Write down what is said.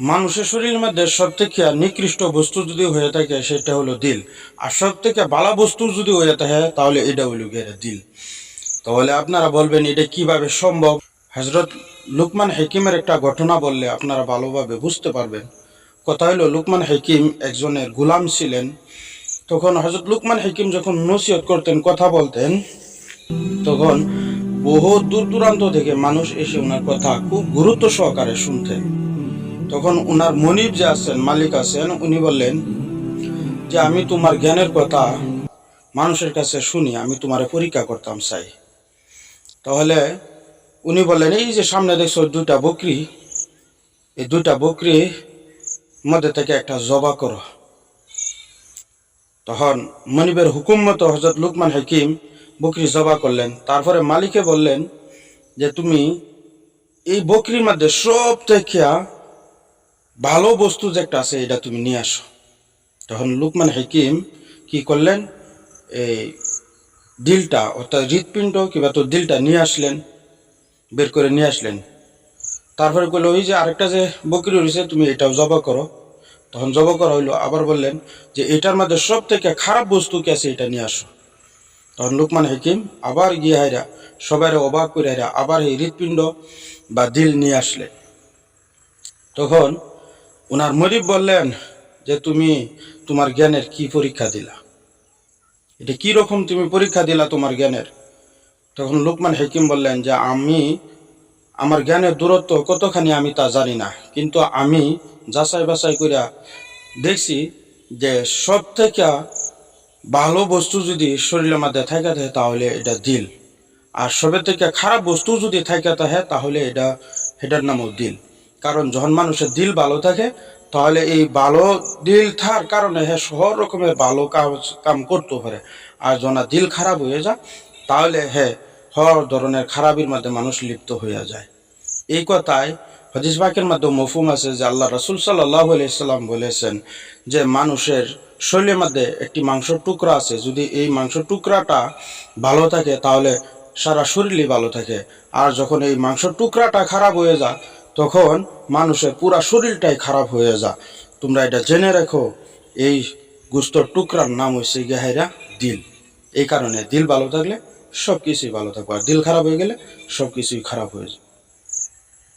মানুষের শরীরের মধ্যে সব থেকে নিকৃষ্ট বস্তু যদি হয়ে থাকে, সেটা হলো দিল। আর সব থেকে বালা বস্তু যদি হয়ে থাকে, তাহলে এটা হলো গিয়ে দিল। তাহলে আপনারা বলবেন, এটা কীভাবে সম্ভব? হজরত লুকমান হেকিমের একটা ঘটনা বললে আপনারা ভালোভাবে বুঝতে পারবেন। কথা হলো, লুকমান হেকিম একজনের গুলাম ছিলেন। তখন হজরত লুকমান হেকিম যখন নসিহত করতেন, কথা বলতেন, তখন বহু দূর দূরান্ত থেকে মানুষ এসে ওনার কথা খুব গুরুত্ব সহকারে শুনতেন। তখন ওনার মনিব যে আছেন, মালিক আছেন, উনি বললেন যে, আমি তোমার জ্ঞানের কথা মানুষের কাছে শুনি, আমি তোমার পরীক্ষা করতাম, চাই। তাহলে উনি বললেন, এই যে সামনে দেখছ দুইটা বকরি, এই দুইটা বকরি মধ্যে থেকে একটা জবা করো। তখন মনিবের হুকুম মতো হজরত লুকমান হাকিম বকরি জবা করলেন। তারপরে মালিকে বললেন যে, তুমি এই বকরির মধ্যে সব থেকে ভালো বস্তু যে একটা আছে, এটা তুমি নিয়ে আসো। তখন লুকমান হাকিম কি করলেন? এই দিলটা অর্থাৎ হৃৎপিণ্ড কিংবা তো দিলটা নিয়ে আসলেন, বের করে নিয়ে আসলেন। তারপরে বলল ওই যে আরেকটা যে বকরি রয়েছে তুমি এটাও জবা করো। তখন জবা করা হইল, আবার বললেন যে, এটার মধ্যে সব থেকে খারাপ বস্তু কি আছে, এটা নিয়ে আসো। তখন লুকমান হাকিম আবার গিয়ে হাইরা, সবাই অবাক করে হাইরা আবার এই হৃৎপিণ্ড বা দিল নিয়ে আসলেন। তখন ওনার মরিব বললেন যে তুমি তোমার জ্ঞানের কি পরীক্ষা দিলা? এটা কি রকম তুমি পরীক্ষা দিলা তোমার জ্ঞানের? তখন লুকমান হাকিম বললেন যে আমি, আমার জ্ঞানের দূরত্ব কতখানি আমি তা জানি না। কিন্তু আমি যাচাই বাছাই করিয়া দেখছি যে সব থেকে ভালো বস্তু যদি শরীরের মধ্যে থাকে থাকে তাহলে এটা দিল। আর সবের থেকে খারাপ বস্তু যদি থাকে থাকে তাহলে এটা এটার নামও দিল। কারণ যখন মানুষের দিল ভালো থাকে, তাহলে এই ভালো দিল থার কারণে হ্যাঁ সব রকমের ভালো কাজ কাম করতে পারে। আর যখন দিল খারাপ হয়ে যায়, তাহলে হ্যাঁ হর ধরনের খারাপির মধ্যে মানুষ লিপ্ত হয়ে যায়। এই কথায় হদিস বাকের মধ্যে মফুম আছে যে আল্লাহ রসুল সাল্লাহ আলাইসাল্লাম বলেছেন যে মানুষের শরীরের মধ্যে একটি মাংসর টুকরা আছে। যদি এই মাংসর টুকরাটা ভালো থাকে, তাহলে সারা শরীরই ভালো থাকে। আর যখন এই মাংসর টুকরাটা খারাপ হয়ে যায় তখন মানুষের পুরা শরীরটাই খারাপ হয়ে যায়। তোমরা এটা জেনে রেখো, এই গুস্তর টুকরার নাম হয়েছে গেহাইরা দিল। এই কারণে দিল ভালো থাকলে সব কিছুই ভালো থাকবে। আর দিল খারাপ হয়ে গেলে সব কিছুই খারাপ হয়ে যায়